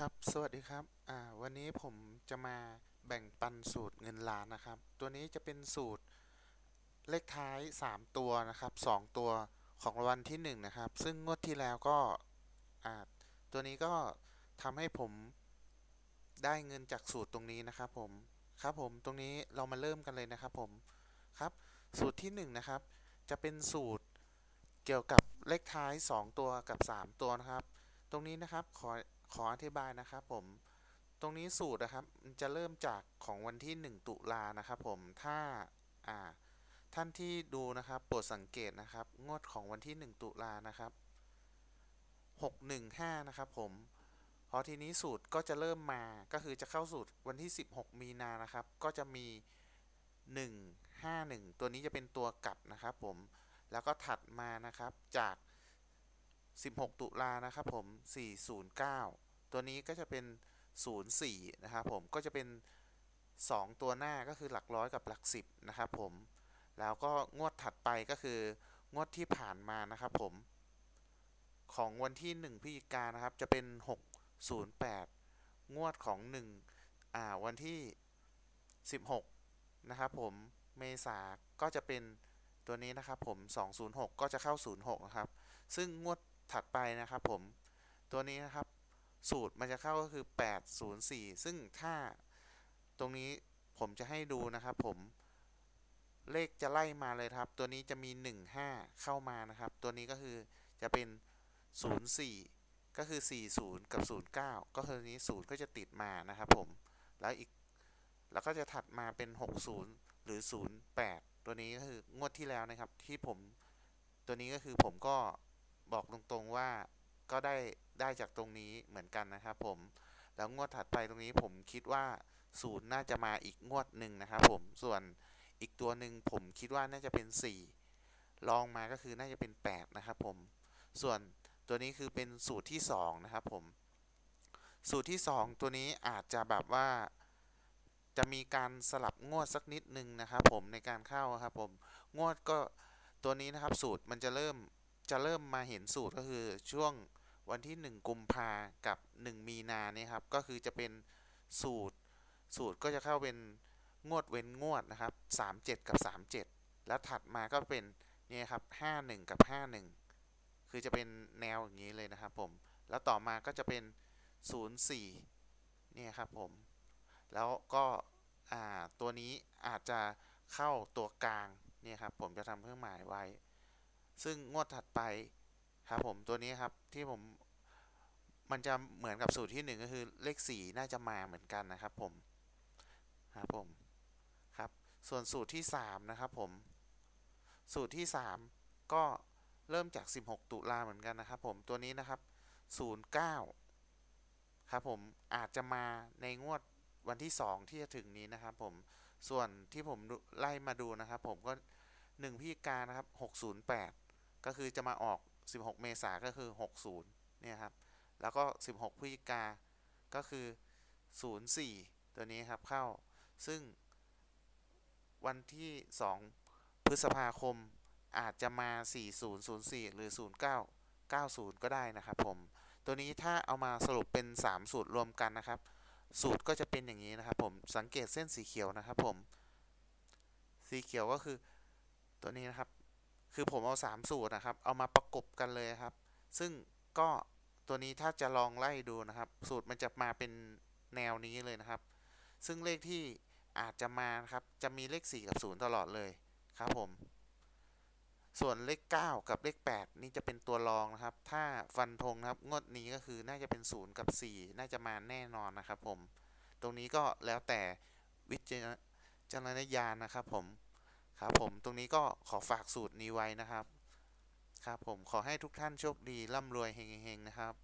ครับ สวัสดีครับ อ่า วันนี้ผมจะมาแบ่งปันสูตรเงินล้านนะครับ ตัวนี้จะเป็นสูตรเลขท้าย 3 ตัวนะครับ 2 ตัวของรางวัลที่ 1 นะครับ ซึ่งงวดที่แล้วก็ อ่า ตัวนี้ก็ทำให้ผมได้เงินจากสูตรตรงนี้นะครับผม ครับผม ตรงนี้เรามาเริ่มกันเลยนะครับผม ครับ สูตรที่ 1 นะครับ จะเป็นสูตรเกี่ยวกับเลขท้าย 2 ตัวกับ 3 ตัวนะครับ ตรงนี้นะครับ ขอ ขออธิบายนะครับผม ตรงนี้สูตรนะครับจะเริ่มจากของวันที่ 1 ตุลานะครับผม ถ้าอ่าท่านที่ดูนะครับโปรดสังเกตนะครับ งวดของวันที่ 1 ตุลานะครับ 615 นะครับผมพอทีนี้สูตรก็จะเริ่มมาก็คือจะเข้าสูตรวันที่ 16 มีนานะครับ ก็จะมี 151 ตัวนี้จะเป็นตัวกลับนะครับผมแล้วก็ถัดมานะครับจาก 16 ตุลานะครับผม 409 ตัวนี้ก็จะเป็น 04 นะครับผม ก็จะเป็น 2 ตัวหน้าก็คือหลักร้อยกับหลัก 10 นะครับผม แล้วก็งวดถัดไปก็คืองวดที่ผ่านมานะครับผม ของวันที่ 1พฤศจิกายนนะครับ จะเป็น 608 งวดของ 1 อ่า วันที่ 16 นะครับผม เมษาก็จะเป็นตัวนี้นะครับผม 206 ก็จะเข้า 06 นะครับ ซึ่งงวด ถัดไปนะครับผมตัวนี้นะครับ สูตรมันจะเข้าก็คือ 804 ซึ่งถ้าตรงนี้ผมจะให้ดูนะครับผมเลขจะไล่มาเลยครับ ตัวนี้จะมี 15 เข้ามานะครับ ตัวนี้ก็คือจะเป็น 04 ก็คือ 40 กับ 09 ก็คือนี้ 0 ก็จะติดมานะครับผมแล้วอีกแล้วก็จะถัดมาเป็น 60 หรือ 08 ตัวนี้ก็คืองวดที่แล้วนะครับที่ผมตัวนี้ก็คือผมก็ บอกตรงๆว่าก็ได้ได้จากตรงนี้เหมือนกันนะครับผมแล้วงวดถัดไปตรงนี้ผมคิดว่าศูนย์น่าจะมาอีกงวดหนึ่งนะครับผมส่วนอีกตัวหนึ่งผมคิดว่าน่าจะเป็น 4 ลองมาก็คือน่าจะเป็น 8 นะครับผม ส่วนตัวนี้คือเป็นสูตรที่ 2 นะครับผม สูตรที่ 2 ตัวนี้อาจจะแบบว่าจะมีการสลับงวดสักนิดนึงนะครับผมในการเข้าครับผม งวดก็ตัวนี้นะครับสูตรมันจะเริ่ม จะเริ่มมาเห็นสูตรก็คือช่วงวันที่ 1 กุมภากับ 1 มีนาเนี่ยครับ ก็คือจะเป็นสูตร สูตรก็จะเข้าเป็นงวดเว้นงวดนะครับ 37 กับ 37 แล้วถัดมาก็เป็นเนี่ยครับ 51 กับ 51 คือจะเป็นแนวอย่างนี้เลยนะครับผม แล้วต่อมาก็จะเป็น 04 เนี่ยครับผม แล้วก็ตัวนี้อาจจะเข้าตัวกลางเนี่ยครับผมจะทำเครื่องหมายไว้ ซึ่งงวดถัดไปครับผมตัวนี้ครับที่ผมมันจะเหมือนกับสูตรที่ 1 ก็คือเลข 4 น่าจะมาเหมือนกันนะครับผมครับผมครับ ส่วนสูตรที่ 3 นะครับผม สูตรที่ 3 ก็เริ่มจาก 16 ตุลาเหมือนกันนะครับผมตัวนี้นะครับ 09 ครับผมอาจจะมาในงวดวันที่ 2 ที่จะถึงนี้นะครับผมส่วนที่ผมไล่มาดูนะครับผมก็ 1พิกานะครับ 608 ก็คือจะมาออก 16 เมษาก็คือ 60 เนี่ยครับ แล้วก็ 16 พฤศจิกา ก็คือ 04 ตัวนี้ครับเข้า ซึ่งวันที่ 2 พฤษภาคมอาจจะมา 4004 หรือ 0990 ก็ได้นะครับผม ตัวนี้ถ้าเอามาสรุปเป็น 3 สูตรรวมกันนะครับ สูตรก็จะเป็นอย่างนี้นะครับผม สังเกตเส้นสีเขียวนะครับผม สีเขียวก็คือตัวนี้นะครับ คือผมเอา 3 สูตรนะครับ เอามาประกบกันเลยครับ ซึ่งก็ตัวนี้ถ้าจะลองไล่ดูนะครับ สูตรมันจะมาเป็นแนวนี้เลยนะครับ ซึ่งเลขที่อาจจะมาครับ จะมีเลข 4 กับ 0 ตลอดเลยครับผม ส่วนเลข 9 กับเลข 8 นี่จะเป็นตัวรองนะครับ ถ้าฟันธงนะครับ งวดนี้ก็คือน่าจะเป็น 0 กับ 4 น่าจะมาแน่นอนนะครับผม ตรงนี้ก็แล้วแต่วิจารณญาณนะครับผม ครับผมตรงนี้ก็ขอฝากสูตรนี้ไว้นะครับ ครับผมขอให้ทุกท่านโชคดีร่ำรวยเฮงๆนะครับ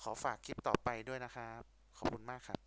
ขอฝากคลิปต่อไปด้วยนะครับ ขอบคุณมากครับ